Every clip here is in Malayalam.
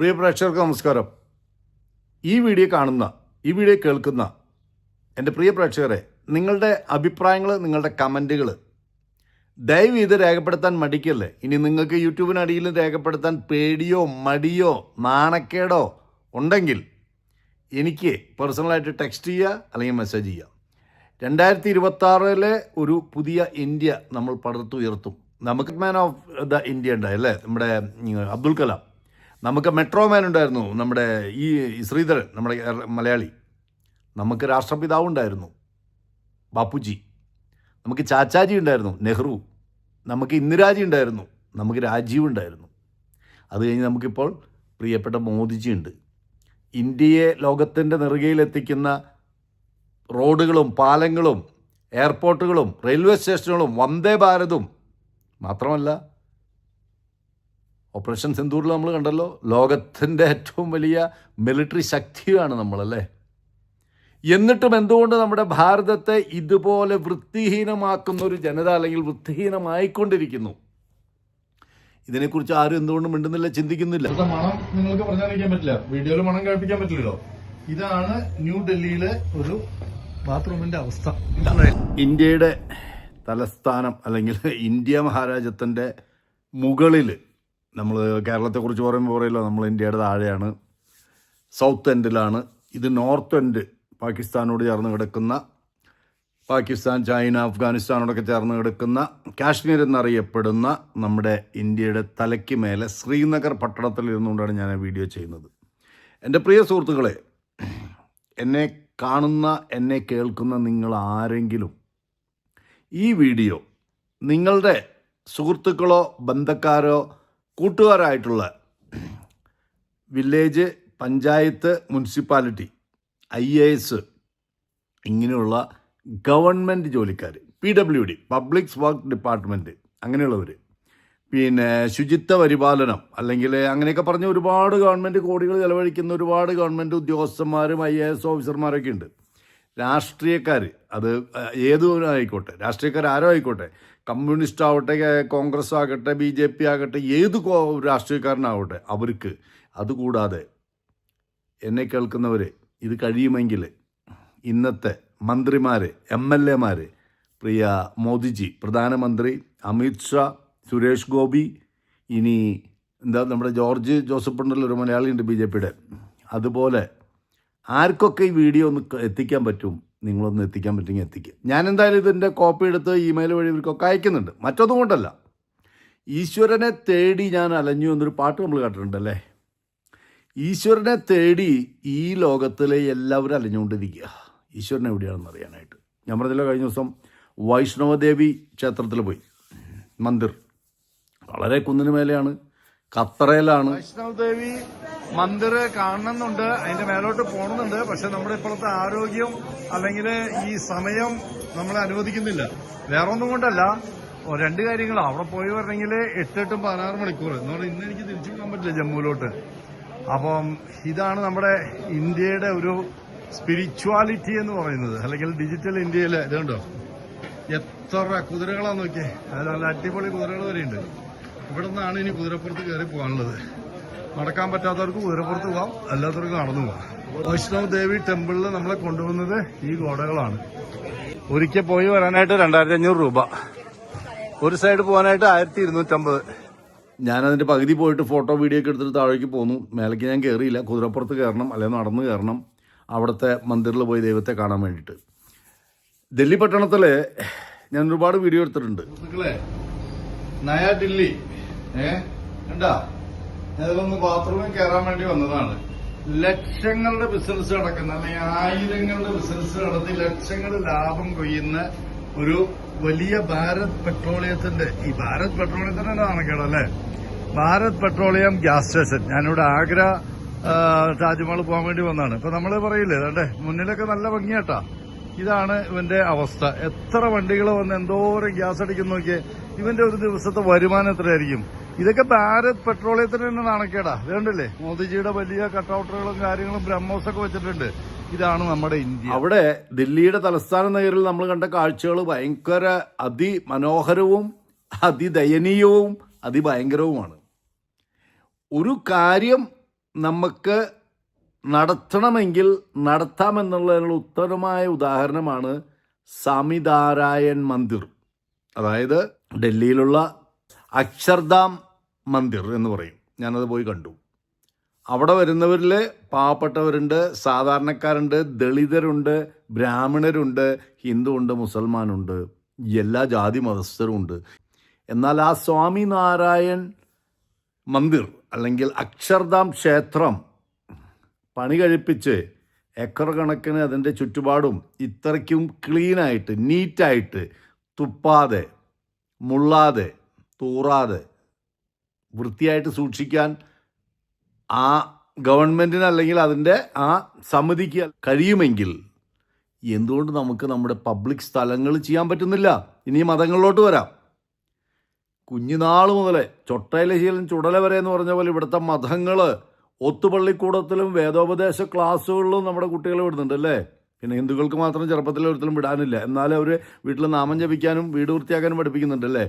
പ്രിയ പ്രേക്ഷകർക്ക് നമസ്കാരം. ഈ വീഡിയോ കാണുന്ന ഈ വീഡിയോ കേൾക്കുന്ന എന്റെ പ്രിയ പ്രേക്ഷകരെ നിങ്ങളുടെ അഭിപ്രായങ്ങൾ നിങ്ങളുടെ കമന്റുകൾ ദയവ് ഇത് രേഖപ്പെടുത്താൻ മടിക്കല്ലേ? ഇനി നിങ്ങൾക്ക് യൂട്യൂബിനടിയിലും രേഖപ്പെടുത്താൻ പേടിയോ മടിയോ നാണക്കേടോ ഉണ്ടെങ്കിൽ എനിക്ക് പേഴ്സണലായിട്ട് ടെക്സ്റ്റ് ചെയ്യുക അല്ലെങ്കിൽ മെസ്സേജ് ചെയ്യുക രണ്ടായിരത്തി ഇരുപത്തി ആറിലെ ഒരു പുതിയ ഇന്ത്യ നമ്മൾ പടുത്തുയർത്തും. നമുക്ക് മാൻ ഓഫ് ദ ഇന്ത്യ ഉണ്ടായി അല്ലേ? നമ്മുടെ അബ്ദുൽ കലാം. നമുക്ക് മെട്രോ മാൻ ഉണ്ടായിരുന്നു നമ്മുടെ ഈ ശ്രീധരൻ നമ്മുടെ മലയാളി. നമുക്ക് രാഷ്ട്രപിതാവ് ഉണ്ടായിരുന്നു ബാപ്പുജി. നമുക്ക് ചാച്ചാജി ഉണ്ടായിരുന്നു നെഹ്റു. നമുക്ക് ഇന്ദിരാജി ഉണ്ടായിരുന്നു നമുക്ക് രാജീവ് ഉണ്ടായിരുന്നു. അത് കഴിഞ്ഞ് നമുക്കിപ്പോൾ പ്രിയപ്പെട്ട മോദിജി ഉണ്ട്. ഇന്ത്യയെ ലോകത്തിന്റെ നെറുകയിലെത്തിക്കുന്ന റോഡുകളും പാലങ്ങളും എയർപോർട്ടുകളും റെയിൽവേ സ്റ്റേഷനുകളും വന്ദേ ഭാരതും മാത്രമല്ല ഓപ്പറേഷൻ സിന്ദൂറിൽ നമ്മൾ കണ്ടല്ലോ. ലോകത്തിന്റെ ഏറ്റവും വലിയ മിലിറ്ററി ശക്തിയാണ് നമ്മളല്ലേ? എന്നിട്ടും എന്തുകൊണ്ട് നമ്മുടെ ഭാരതത്തെ ഇതുപോലെ വൃത്തിഹീനമാക്കുന്ന ഒരു ജനത അല്ലെങ്കിൽ വൃത്തിഹീനമായിക്കൊണ്ടിരിക്കുന്നു? ഇതിനെക്കുറിച്ച് ആരും എന്തുകൊണ്ടും മിണ്ടുന്നില്ല ചിന്തിക്കുന്നില്ല. മണം നിങ്ങൾക്ക് പറഞ്ഞറിയിക്കാൻ പറ്റില്ല. വീഡിയോയിൽ മണം കേൾപ്പിക്കാൻ പറ്റില്ലല്ലോ. ഇതാണ് ന്യൂ ഡൽഹിയിലെ ഒരു ബാത്റൂമിന്റെ അവസ്ഥ. ഇന്ത്യയുടെ തലസ്ഥാനം അല്ലെങ്കിൽ ഇന്ത്യ മഹാരാജ്യത്തിന്റെ മുകളിൽ നമ്മൾ കേരളത്തെക്കുറിച്ച് പറയുമ്പോൾ പറയില്ല നമ്മൾ ഇന്ത്യയുടെ താഴെയാണ് സൗത്ത് എൻഡിലാണ് ഇത് നോർത്ത് എൻഡ് പാകിസ്ഥാനോട് ചേർന്ന് കിടക്കുന്ന പാകിസ്ഥാൻ ചൈന അഫ്ഗാനിസ്ഥാനോടൊക്കെ ചേർന്ന് കിടക്കുന്ന കാശ്മീർ എന്നറിയപ്പെടുന്ന നമ്മുടെ ഇന്ത്യയുടെ തലയ്ക്ക് മേലെ ശ്രീനഗർ പട്ടണത്തിൽ ഇരുന്നുകൊണ്ടാണ് ഞാൻ വീഡിയോ ചെയ്യുന്നത്. എന്റെ പ്രിയ സുഹൃത്തുക്കളെ എന്നെ കാണുന്ന എന്നെ കേൾക്കുന്ന നിങ്ങൾ ആരെങ്കിലും ഈ വീഡിയോ നിങ്ങളുടെ സുഹൃത്തുക്കളോ ബന്ധക്കാരോ കൂട്ടുകാരായിട്ടുള്ള village panchayat municipality I A S ഇങ്ങനെയുള്ള ഗവൺമെന്റ് ജോലിക്കാർ P W D public work department അങ്ങനെയുള്ളവർ പിന്നെ ശുചിത്വ പരിപാലനം അല്ലെങ്കിൽ അങ്ങനെയൊക്കെ പറഞ്ഞ് ഒരുപാട് ഗവൺമെന്റ് കോടികൾ ചിലവഴിക്കുന്ന ഒരുപാട് ഗവൺമെന്റ് ഉദ്യോഗസ്ഥന്മാരും ഐ എ എസ് ഓഫീസർമാരൊക്കെ ഉണ്ട്. രാഷ്ട്രീയക്കാർ അത് ഏത് ആയിക്കോട്ടെ രാഷ്ട്രീയക്കാർ ആരോ ആയിക്കോട്ടെ കമ്മ്യൂണിസ്റ്റ് ആവട്ടെ കോൺഗ്രസ് ആകട്ടെ ബി ജെ പി ആകട്ടെ ഏത് രാഷ്ട്രീയക്കാരനാവട്ടെ അവർക്ക് അതുകൂടാതെ എന്നെ കേൾക്കുന്നവർ ഇത് കഴിയുമെങ്കിൽ ഇന്നത്തെ മന്ത്രിമാർ എം എൽ എമാർ പ്രിയ മോദിജി പ്രധാനമന്ത്രി അമിത് ഷാ സുരേഷ് ഗോപി ഇനി എന്താ നമ്മുടെ ജോർജ് ജോസഫ് ഉണ്ടല്ലോ ഒരു മലയാളിയുണ്ട് ബി ജെ പിയുടെ. അതുപോലെ ആർക്കൊക്കെ ഈ വീഡിയോ ഒന്ന് എത്തിക്കാൻ പറ്റും? നിങ്ങളൊന്ന് എത്തിക്കാൻ പറ്റുമെങ്കിൽ എത്തിക്കുക ഞാൻ എന്തായാലും ഇതിന്റെ കോപ്പി എടുത്ത് ഇമെയിൽ വഴി ഇവർക്കൊക്കെ അയക്കുന്നുണ്ട്. മറ്റൊന്നും കൊണ്ടല്ല. ഈശ്വരനെ തേടി ഞാൻ അലഞ്ഞു എന്നൊരു പാട്ട് നമ്മൾ കേട്ടിട്ടുണ്ടല്ലേ ഈശ്വരനെ തേടി ഈ ലോകത്തിലെ എല്ലാവരും അലഞ്ഞുകൊണ്ടിരിക്കുക. ഈശ്വരൻ എവിടെയാണെന്ന് അറിയാനായിട്ട്. ഞാൻ പറഞ്ഞല്ലോ കഴിഞ്ഞ ദിവസം വൈഷ്ണവദേവി ക്ഷേത്രത്തിൽ പോയി. മന്ദിർ. വളരെ കുന്നിന് മേലെയാണ്. ഖത്തറയിലാണ് വൈഷ്ണവ് ദേവി മന്ദിർ കാണണമെന്നുണ്ട് അതിന്റെ മേലോട്ട് പോകണമെന്നുണ്ട് പക്ഷെ നമ്മുടെ ഇപ്പോഴത്തെ ആരോഗ്യം അല്ലെങ്കിൽ ഈ സമയം നമ്മളെ അനുവദിക്കുന്നില്ല. വേറെ ഒന്നും കൊണ്ടല്ല രണ്ട് കാര്യങ്ങൾ. അവിടെ പോയി വരണമെങ്കിൽ എട്ടെട്ടും പതിനാറ് മണിക്കൂർ. എന്ന് പറഞ്ഞാൽ ഇന്ന് എനിക്ക് തിരിച്ചു പോകാൻ പറ്റില്ല ജമ്മുവിലോട്ട്. അപ്പം ഇതാണ് നമ്മുടെ ഇന്ത്യയുടെ ഒരു സ്പിരിച്വാലിറ്റി എന്ന് പറയുന്നത്. അല്ലെങ്കിൽ ഡിജിറ്റൽ ഇന്ത്യയിലെ ഇതുണ്ടോ? എത്ര കുതിരകളാ നോക്കിയേ. അതിൽ നല്ല അടിപൊളി കുതിരകൾ വരെയുണ്ട്. ഇവിടെ നിന്നാണ് ഇനി കുതിരപ്പുറത്ത് കയറി പോകാനുള്ളത്. നടക്കാൻ പറ്റാത്തവർക്ക് കുതിരപ്പുറത്ത് പോകാം അല്ലാത്തവർക്ക് നടന്നു പോകാം വൈഷ്ണവ് ദേവി ടെമ്പിളിൽ നമ്മളെ കൊണ്ടുവന്നത് ഈ ഗോഡകളാണ്. ഒരിക്കൽ പോയി വരാനായിട്ട് രണ്ടായിരത്തി അഞ്ഞൂറ് രൂപ. ഒരു സൈഡ് പോകാനായിട്ട് ആയിരത്തി ഇരുന്നൂറ്റമ്പത് ഞാനതിന്റെ പകുതി പോയിട്ട് ഫോട്ടോ വീഡിയോ ഒക്കെ എടുത്തിട്ട് താഴേക്ക് പോന്നു. മേലേക്ക് ഞാൻ കയറിയില്ല കുതിരപ്പുറത്ത് കയറണം അല്ലെങ്കിൽ നടന്ന് കയറണം. അവിടുത്തെ മന്ദിറിൽ പോയി ദൈവത്തെ കാണാൻ വേണ്ടിയിട്ട്. ഡൽഹി പട്ടണത്തിൽ ഞാൻ ഒരുപാട് വീഡിയോ എടുത്തിട്ടുണ്ട്. നയ ദില്ലി ഏ? കണ്ടാ? ഞാനിതൊന്ന് ബാത്റൂമിൽ കയറാൻ വേണ്ടി വന്നതാണ്. ലക്ഷങ്ങളുടെ ബിസിനസ് നടക്കുന്ന അല്ലെങ്കിൽ ആയിരങ്ങളുടെ ബിസിനസ് നടത്തി ലക്ഷങ്ങൾ ലാഭം കൊയ്യുന്ന ഒരു വലിയ ഭാരത് പെട്രോളിയത്തിന്റെ ഈ ഭാരത് പെട്രോളിയത്തിന്റെ നാണക്കേടോ അല്ലേ? Bharat petroleum gas station. ഞാനിവിടെ ആഗ്ര താജ്മഹൽ പോകാൻ വേണ്ടി വന്നതാണ്. ഇപ്പൊ നമ്മൾ പറയില്ലേ അതെ മുന്നിലൊക്കെ നല്ല ഭംഗിയാട്ടാ. ഇതാണ് ഇവന്റെ അവസ്ഥ. എത്ര വണ്ടികൾ വന്ന് എന്തോരം ഗ്യാസ് അടിക്കുന്നു നോക്കിയേ. ഇവന്റെ ഒരു ദിവസത്തെ വരുമാനം എത്രയായിരിക്കും? ഇതൊക്കെ ഭാരത് പെട്രോളിയത്തിന് തന്നെ നാണക്കേടാ. വേണ്ടല്ലേ മോദിജിയുടെ വലിയ കട്ടൗട്ടറുകളും കാര്യങ്ങളും ബ്രഹ്മോസ് ഒക്കെ വെച്ചിട്ടുണ്ട്. ഇതാണ് നമ്മുടെ ഇന്ത്യ. അവിടെ ദില്ലിയുടെ തലസ്ഥാന നഗരിൽ നമ്മൾ കണ്ട കാഴ്ചകൾ ഭയങ്കര അതിമനോഹരവും അതിദയനീയവും അതിഭയങ്കരവുമാണ്. ഒരു കാര്യം നമുക്ക് നടത്തണമെങ്കിൽ നടത്താമെന്നുള്ളതിനുള്ള ഉത്തരമായ ഉദാഹരണമാണ് സമിതാരായൻ മന്ദിർ. അതായത് ഡൽഹിയിലുള്ള അക്ഷർധാം മന്ദിർ എന്ന് പറയും. ഞാനത് പോയി കണ്ടു. അവിടെ വരുന്നവരിൽ പാവപ്പെട്ടവരുണ്ട് സാധാരണക്കാരുണ്ട് ദളിതരുണ്ട് ബ്രാഹ്മണരുണ്ട് ഹിന്ദുവുണ്ട് മുസൽമാനുണ്ട് എല്ലാ ജാതി മതസ്ഥരും ഉണ്ട്. എന്നാൽ ആ സ്വാമിനാരായൺ മന്ദിർ അല്ലെങ്കിൽ അക്ഷർധാം ക്ഷേത്രം പണി കഴിപ്പിച്ച് ഏക്കർ കണക്കിന് അതിന്റെ ചുറ്റുപാടും ഇത്രയ്ക്കും ക്ലീനായിട്ട് നീറ്റായിട്ട് തുപ്പാതെ മുള്ളാതെ തൂറാതെ വൃത്തിയായിട്ട് സൂക്ഷിക്കാൻ ആ ഗവൺമെന്റിന് അല്ലെങ്കിൽ അതിന്റെ ആ സമിതിക്ക് കഴിയുമെങ്കിൽ എന്തുകൊണ്ട് നമുക്ക് നമ്മുടെ പബ്ലിക് സ്ഥലങ്ങൾ ചെയ്യാൻ പറ്റുന്നില്ല? ഇനി മതങ്ങളിലോട്ട് വരാം. കുഞ്ഞുനാൾ മുതലേ ചൊട്ടയിലെ ശീലം ചുടല വരെ എന്ന് പറഞ്ഞ പോലെ ഇവിടുത്തെ മതങ്ങൾ ഒത്തുപള്ളിക്കൂടത്തിലും വേദോപദേശ ക്ലാസ്സുകളിലും നമ്മുടെ കുട്ടികളെ വിടുന്നുണ്ട് അല്ലേ? പിന്നെ ഹിന്ദുക്കൾക്ക് മാത്രം ചെറുപ്പത്തിൽ ഒരിക്കലും വിടാനില്ല. എന്നാലും അവർ വീട്ടിൽ നാമം ജപിക്കാനും വീട് വൃത്തിയാക്കാനും പഠിപ്പിക്കുന്നുണ്ട് അല്ലേ?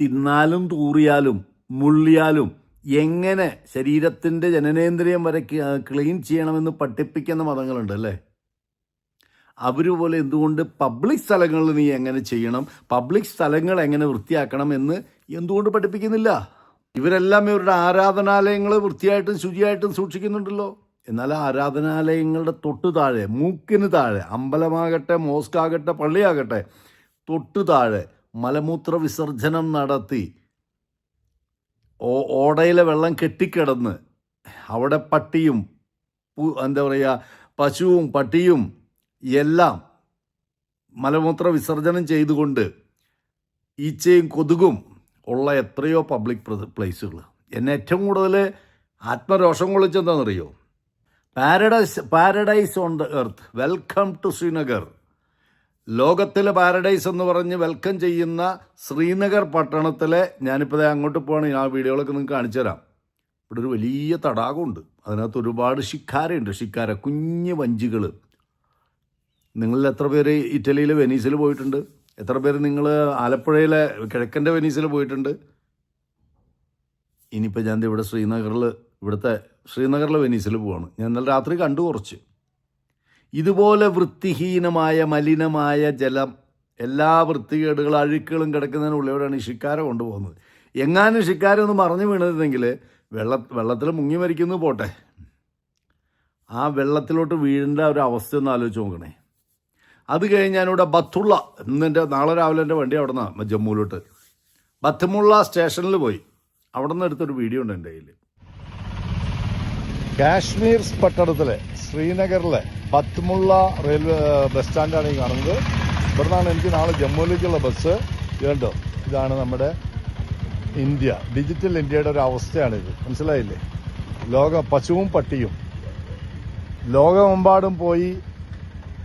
തിന്നാലും തൂറിയാലും മുള്ളിയാലും എങ്ങനെ ശരീരത്തിന്റെ ജനനേന്ദ്രിയം വരെ ക്ലീൻ ചെയ്യണമെന്ന് പഠിപ്പിക്കുന്ന മതങ്ങളുണ്ട് അല്ലേ? അവർ പോലെ എന്തുകൊണ്ട് പബ്ലിക് സ്ഥലങ്ങളിൽ നീ എങ്ങനെ ചെയ്യണം? പബ്ലിക് സ്ഥലങ്ങൾ എങ്ങനെ വൃത്തിയാക്കണം എന്ന് എന്തുകൊണ്ട് പഠിപ്പിക്കുന്നില്ല? ഇവരെല്ലാം ഇവരുടെ ആരാധനാലയങ്ങൾ വൃത്തിയായിട്ടും ശുചിയായിട്ടും സൂക്ഷിക്കുന്നുണ്ടല്ലോ. എന്നാൽ ആരാധനാലയങ്ങളുടെ തൊട്ടു താഴെ മൂക്കിന് താഴെ അമ്പലമാകട്ടെ മോസ്കാകട്ടെ പള്ളിയാകട്ടെ തൊട്ടു താഴെ മലമൂത്ര വിസർജനം നടത്തി ഓടയിലെ വെള്ളം കെട്ടിക്കിടന്ന് അവിടെ പട്ടിയും എന്താ പറയുക പശുവും പട്ടിയും എല്ലാം മലമൂത്ര വിസർജനം ചെയ്തുകൊണ്ട് ഈച്ചയും കൊതുകും ഉള്ള എത്രയോ പബ്ലിക് പ്ലേസുകൾ എന്നെ ഏറ്റവും കൂടുതൽ ആത്മരോഷം കൊള്ളിച്ചെന്താണെന്നറിയോ paradise paradise on the earth welcome to Srinagar ലോകത്തിലെ പാരഡൈസ് എന്ന് പറഞ്ഞ് വെൽക്കം ചെയ്യുന്ന ശ്രീനഗർ പട്ടണത്തിലെ ഞാനിപ്പോൾ അങ്ങോട്ട് പോകണമെങ്കിൽ ആ വീഡിയോകളൊക്കെ നിങ്ങൾക്ക് കാണിച്ചു തരാം. ഇവിടെ ഒരു വലിയ തടാകമുണ്ട്. അതിനകത്ത് ഒരുപാട് ശിക്കാരയുണ്ട് ശിക്കാര കുഞ്ഞ് വഞ്ചികൾ നിങ്ങളിൽ എത്ര പേര് ഇറ്റലിയിൽ വെനീസിൽ പോയിട്ടുണ്ട്? എത്ര പേര് നിങ്ങൾ ആലപ്പുഴയിലെ കിഴക്കന്റെ വെനീസിൽ പോയിട്ടുണ്ട്? ഇനിയിപ്പോൾ ഞാൻ ഇവിടെ ശ്രീനഗറിൽ ഇവിടുത്തെ ശ്രീനഗറിലെ വെനീസിൽ പോവാണ്. ഞാൻ ഇന്നലെ രാത്രി കണ്ടു കുറച്ച്. ഇതുപോലെ വൃത്തിഹീനമായ മലിനമായ ജലം എല്ലാ വൃത്തികേടുകളും അഴുക്കുകളും കിടക്കുന്നതിന് ഉള്ളിലൂടെയാണ് ഈ ശിക്കാര കൊണ്ടുപോകുന്നത്. എങ്ങാനും ശിക്കാര ഒന്ന് മറിഞ്ഞു വീണതെങ്കിൽ വെള്ള വെള്ളത്തിൽ മുങ്ങി മരിക്കുന്നു പോട്ടെ. ആ വെള്ളത്തിലോട്ട് വീഴേണ്ട ഒരു അവസ്ഥ ഒന്ന് ആലോചിച്ച് നോക്കണേ. അത് കഴിഞ്ഞ് ഞാനിവിടെ ബത്തുള്ള ഇന്ന് എന്റെ നാളെ രാവിലെ എന്റെ വണ്ടി അവിടെ നിന്നാണ് ജമ്മുവിലോട്ട്. ബത്തുമുള്ള സ്റ്റേഷനിൽ പോയി. അവിടെ നിന്ന് എടുത്തൊരു വീഡിയോ ഉണ്ട് എന്റെ കയ്യിൽ കാശ്മീർ പട്ടണത്തിലെ ശ്രീനഗറിലെ പത്മുള്ള റെയിൽവേ ബസ് സ്റ്റാൻഡാണ് ഈ കാണുന്നത്. ഇവിടുന്നാണ് എനിക്ക് നാളെ ജമ്മുവിലേക്കുള്ള ബസ്. കേട്ടോ ഇതാണ് നമ്മുടെ ഇന്ത്യ ഡിജിറ്റൽ ഇന്ത്യയുടെ ഒരു അവസ്ഥയാണിത്. മനസ്സിലായില്ലേ? ലോക പശുവും പട്ടിയും. ലോകമെമ്പാടും പോയി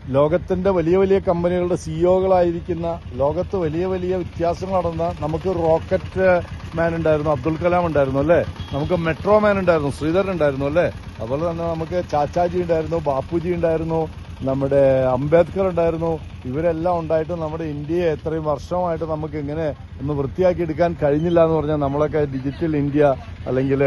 ലോകത്തിന്റെ വലിയ വലിയ കമ്പനികളുടെ സിഇഒകളായിരിക്കുന്ന ലോകത്ത് വലിയ വലിയ വ്യത്യാസങ്ങൾ നടന്ന നമുക്ക് റോക്കറ്റ് മാൻ ഉണ്ടായിരുന്നു അബ്ദുൽ കലാം ഉണ്ടായിരുന്നു അല്ലേ? നമുക്ക് മെട്രോ മാൻ ഉണ്ടായിരുന്നു ശ്രീധരൻ ഉണ്ടായിരുന്നു അല്ലേ? അതുപോലെ തന്നെ നമുക്ക് ചാച്ചാജി ഉണ്ടായിരുന്നു ബാപ്പുജി ഉണ്ടായിരുന്നു നമ്മുടെ അംബേദ്കർ ഉണ്ടായിരുന്നു. ഇവരെല്ലാം ഉണ്ടായിട്ട് നമ്മുടെ ഇന്ത്യയെ എത്രയും വർഷമായിട്ട് നമുക്ക് ഇങ്ങനെ ഒന്ന് വൃത്തിയാക്കി എടുക്കാൻ കഴിഞ്ഞില്ല എന്ന് പറഞ്ഞാൽ നമ്മളൊക്കെ ഡിജിറ്റൽ ഇന്ത്യ അല്ലെങ്കിൽ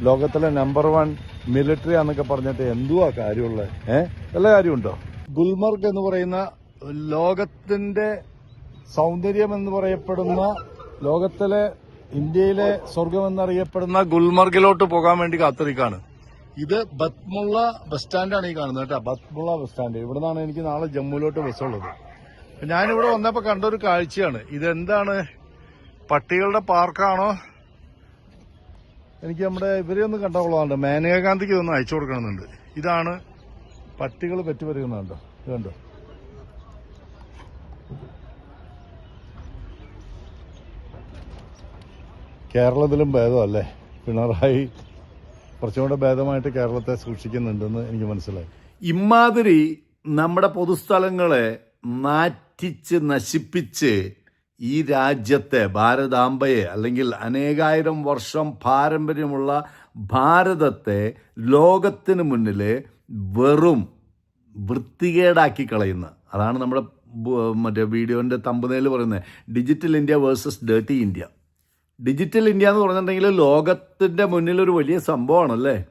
ലോകത്തിലെ നമ്പർ വൺ മിലിറ്ററി എന്നൊക്കെ പറഞ്ഞിട്ട് എന്തുവാ കാര്യമുള്ളത്? ഏഹ് വല്ല കാര്യമുണ്ടോ? ഗുൽമർഗ് എന്ന് പറയുന്ന ലോകത്തിന്റെ സൗന്ദര്യം എന്ന് പറയപ്പെടുന്ന ലോകത്തിലെ ഇന്ത്യയിലെ സ്വർഗം എന്നറിയപ്പെടുന്ന ഗുൽമർഗിലോട്ട് പോകാൻ വേണ്ടി കാത്തിരിക്കാണ്. ഇത് ബത്മുള്ള ബസ് സ്റ്റാൻഡാണ് ഈ കാണുന്നത് കേട്ടോ. Batamaloo bus stand. ഇവിടെ നിന്നാണ് എനിക്ക് നാളെ ജമ്മുവിലോട്ട് ബസ്സുള്ളത്. ഞാനിവിടെ വന്നപ്പോ കണ്ടൊരു കാഴ്ചയാണ്. ഇതെന്താണ്? പട്ടികളുടെ പാർക്കാണോ? എനിക്ക് നമ്മുടെ ഇവരെ ഒന്ന് കണ്ടോളാണ്ട് മേനകാ ഗാന്ധിക്ക് ഒന്ന് അയച്ചു കൊടുക്കണമെന്നുണ്ട്. ഇതാണ് പട്ടികൾ പെറ്റുപെരുകുന്നുണ്ടോ ഇത് കണ്ടോ? കേരളത്തിലും ഭേദമല്ലേ? പിണറായി കുറച്ചും കൂടെ ഭേദമായിട്ട് കേരളത്തെ സൂക്ഷിക്കുന്നുണ്ടെന്ന് എനിക്ക് മനസ്സിലായി. ഇമാതിരി നമ്മുടെ പൊതുസ്ഥലങ്ങളെ നാറ്റിച്ച് നശിപ്പിച്ച് ഈ രാജ്യത്തെ ഭാരതാംബയെ അല്ലെങ്കിൽ അനേകായിരം വർഷം പാരമ്പര്യമുള്ള ഭാരതത്തെ ലോകത്തിന് മുന്നിൽ വെറും വൃത്തികേടാക്കി കളയുന്ന അതാണ് നമ്മുടെ മറ്റേ വീഡിയോന്റെ തമ്പുനേൽ പറയുന്നത് digital India versus dirty India. Digital India എന്ന് പറഞ്ഞിട്ടുണ്ടെങ്കിൽ ലോകത്തിന്റെ മുന്നിൽ ഒരു വലിയ സംഭവമാണല്ലേ?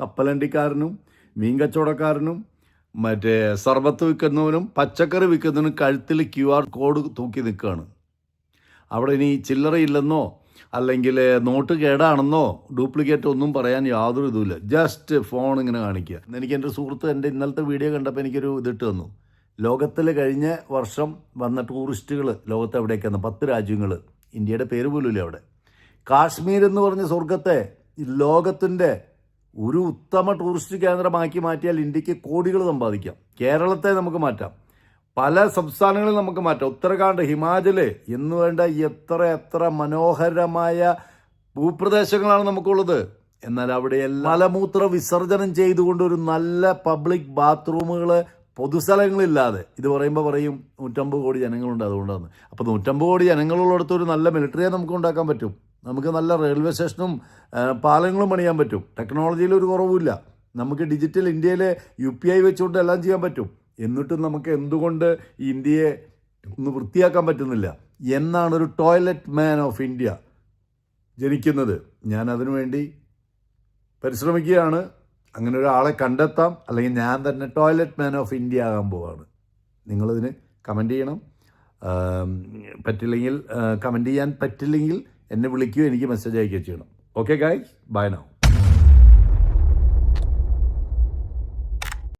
കപ്പലണ്ടിക്കാരനും മീൻ കച്ചവടക്കാരനും മറ്റേ സർബത്ത് വിൽക്കുന്നവനും പച്ചക്കറി വിൽക്കുന്നവനും കഴുത്തിൽ ക്യു ആർ കോഡ് തൂക്കി നിൽക്കുകയാണ്. അവിടെ ഇനി ചില്ലറയില്ലെന്നോ അല്ലെങ്കിൽ നോട്ട് കേടാണെന്നോ ഡ്യൂപ്ലിക്കേറ്റ് ഒന്നും പറയാൻ യാതൊരു ഇതുമില്ല. ജസ്റ്റ് ഫോൺ ഇങ്ങനെ കാണിക്കുക. എനിക്ക് എന്റെ സുഹൃത്ത് എന്റെ ഇന്നലത്തെ വീഡിയോ കണ്ടപ്പോൾ എനിക്കൊരു ഇതിട്ട് തന്നു. ലോകത്തിൽ കഴിഞ്ഞ വർഷം വന്ന ടൂറിസ്റ്റുകൾ ലോകത്ത് എവിടേക്കാണ് പത്ത് രാജ്യങ്ങൾ ഇന്ത്യയുടെ പേര് പോലും ഇല്ല അവിടെ. കാശ്മീർ എന്ന് പറഞ്ഞ സ്വർഗത്തെ ലോകത്തിന്റെ ഒരു ഉത്തമ ടൂറിസ്റ്റ് കേന്ദ്രമാക്കി മാറ്റിയാൽ ഇന്ത്യയ്ക്ക് കോടികൾ സമ്പാദിക്കാം. കേരളത്തെ നമുക്ക് മാറ്റാം. പല സംസ്ഥാനങ്ങളിൽ നമുക്ക് മാറ്റാം. ഉത്തരാഖണ്ഡ് ഹിമാചൽ എന്ന് വേണ്ട എത്ര എത്ര മനോഹരമായ ഭൂപ്രദേശങ്ങളാണ് നമുക്കുള്ളത്. എന്നാൽ അവിടെ മലമൂത്ര വിസർജനം ചെയ്തുകൊണ്ട് ഒരു നല്ല പബ്ലിക് ബാത്റൂമുകൾ പൊതുസ്ഥലങ്ങളില്ലാതെ. ഇത് പറയുമ്പോൾ പറയും നൂറ്റമ്പത് കോടി ജനങ്ങളുണ്ട് അതുകൊണ്ടാണ് അപ്പോൾ നൂറ്റമ്പത് കോടി ജനങ്ങളുള്ളിടത്ത് ഒരു നല്ല മിലിറ്ററിയെ നമുക്ക് ഉണ്ടാക്കാൻ പറ്റും. നമുക്ക് നല്ല റെയിൽവേ സ്റ്റേഷനും പാലങ്ങളും പണിയാൻ പറ്റും. ടെക്നോളജിയിൽ ഒരു കുറവുമില്ല. നമുക്ക് ഡിജിറ്റൽ ഇന്ത്യയിലെ യു പി ഐ വെച്ചുകൊണ്ട് എല്ലാം ചെയ്യാൻ പറ്റും. എന്നിട്ടും നമുക്ക് എന്തുകൊണ്ട് ഇന്ത്യയെ ഒന്ന് വൃത്തിയാക്കാൻ പറ്റുന്നില്ല? എന്നാണ് ഒരു ടോയ്ലറ്റ് മാൻ ഓഫ് ഇന്ത്യ ജനിക്കുന്നത്. ഞാൻ അതിനുവേണ്ടി പരിശ്രമിക്കുകയാണ്. അങ്ങനെ ഒരാളെ കണ്ടെത്താം. അല്ലെങ്കിൽ ഞാൻ തന്നെ ടോയ്ലറ്റ് മാൻ ഓഫ് ഇന്ത്യ ആകാൻ പോവാണ്. നിങ്ങളതിന് കമന്റ് ചെയ്യണം. പറ്റില്ലെങ്കിൽ കമന്റ് ചെയ്യാൻ പറ്റില്ലെങ്കിൽ എന്നെ വിളിക്കുകയോ എനിക്ക് മെസ്സേജ് അയക്കുകയോ ചെയ്യണം. Okay guys buy now